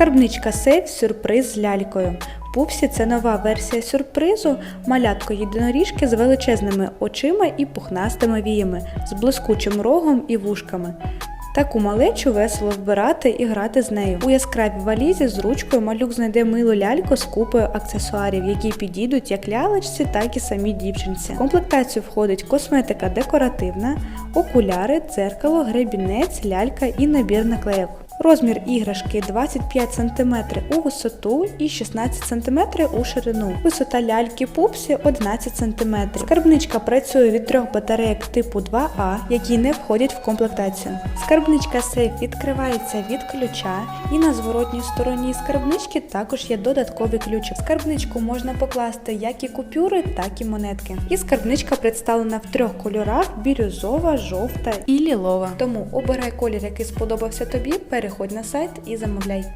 Скарбничка сейф сюрприз з лялькою. Пупсі це нова версія сюрпризу, малятко єдиноріжки з величезними очима і пухнастими віями, з блискучим рогом і вушками. Таку малечу весело вбирати і грати з нею. У яскравій валізі з ручкою малюк знайде милу ляльку з купою аксесуарів, які підійдуть як лялечці, так і самій дівчинці. В комплектацію входить косметика декоративна, окуляри, дзеркало, гребінець, лялька і набір наклейок. Розмір іграшки 25 см у висоту і 16 см у ширину. Висота ляльки пупсі 11 см. Скарбничка працює від трьох батарейок типу 2А, які не входять в комплектацію. Скарбничка сейф відкривається від ключа, і на зворотній стороні скарбнички також є додаткові ключі. Скарбничку можна покласти як і купюри, так і монетки. І скарбничка представлена в трьох кольорах: бірюзова, жовта і лілова. Тому обирай колір, який сподобався тобі, переходь на сайт і замовляй.